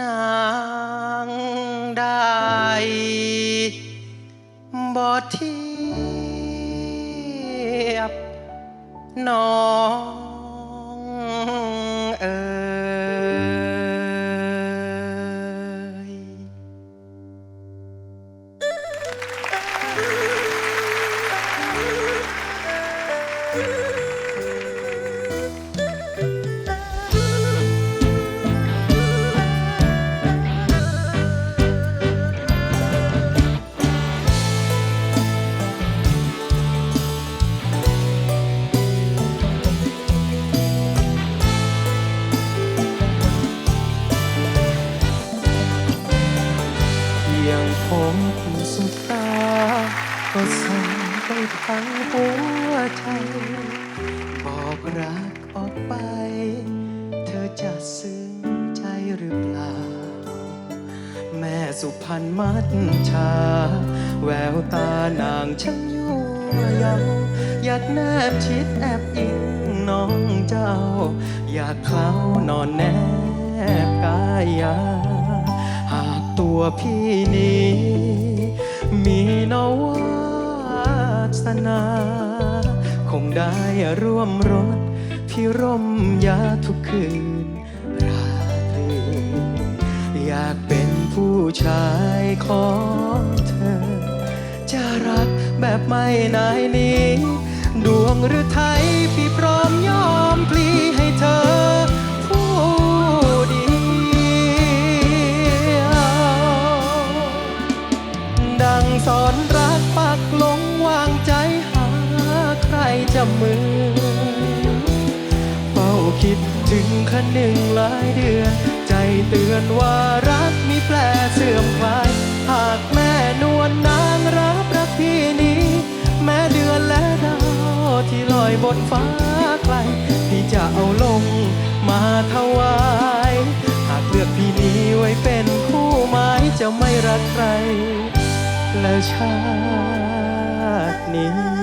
นางได้บ่ทียบนอง วใจ บอกรักออกไป เธอจะซึ้งใจหรือเปล่า แม่สุพรรณมัดชา แววตานางช่างยั่วเยาอยากแนบชิดแอบอิงน้องเจ้า อยากเข้านอนแนบกายยาหากตัวพี่นี้ มีนวา สนา คงได้ร่วมรถพี่ร่มยาทุกคืน ราตรี อยากเป็นผู้ชายของเธอ จะรักแบบไม่นายนี้ ดวงหรือไทยพี่พร้อมยอมพลีให้เธอผู้เดียวดังสอนรักปักลง รจะมือเฝ้าคิดถึงคันหนึ่งหลายเดือน ใจเตือนว่ารักมีแปลเสื่อมคลาย หากแม่นวลนางรับรักพี่นี้ แม้เดือนและดาวที่ลอยบนฟ้าไกลพี่จะเอาลงมาถวายหากเลือกพี่นี้ไว้เป็นคู่หมายจะไม่รักใครแล้วชาตินี้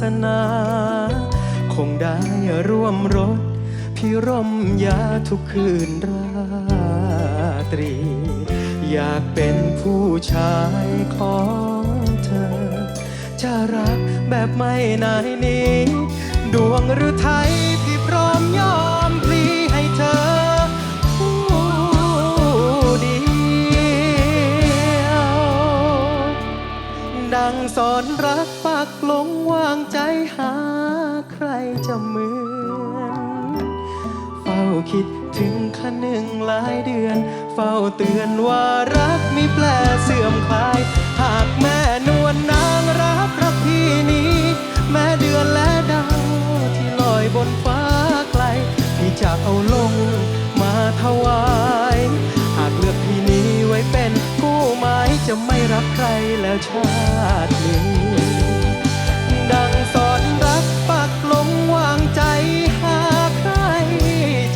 สนา คงได้ร่วมรถพี่ร่มยาทุกคืนราตรี อยากเป็นผู้ชายของเธอ จะรักแบบไม่นายนี้ ดวงหรือไทยพี่พร้อมยอมพลีให้เธอผู้เดียวดังสอนรัก หาใครจะเหมือน เฝ้าคิดถึงคนหนึ่งหลายเดือน เฝ้าเตือนว่ารักมีแปลเสื่อมคลาย หากแม่นวลนางรับรักพี่นี้ แม้เดือนและดาวที่ลอยบนฟ้าไกล พี่จะเอาลงมาถวาย หากเลือกพี่นี้ไว้เป็นคู่หมายจะไม่รักใครแล้วชาตินี้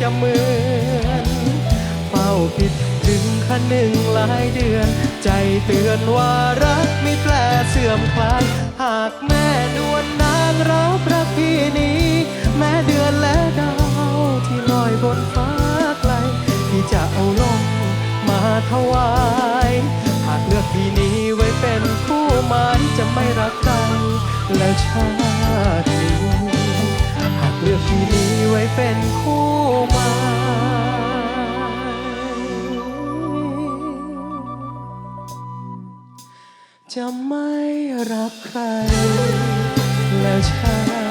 จะเหมือนเฝ้าคิดถึงคันหนึ่งหลายเดือน ใจเตือนว่ารักไม่แปลเสื่อมคลาย หากแม่นวลนางรับรักพี่นี้ แม้เดือนและดาวที่ลอยบนฟ้าไกลพี่จะเอาลงมาถวาย หากเลือกพี่นี้ไว้เป็นคู่หมายจะไม่รักใครแล้วชาติ เป็นคู่หมายจะไม่รักใครแล้วชา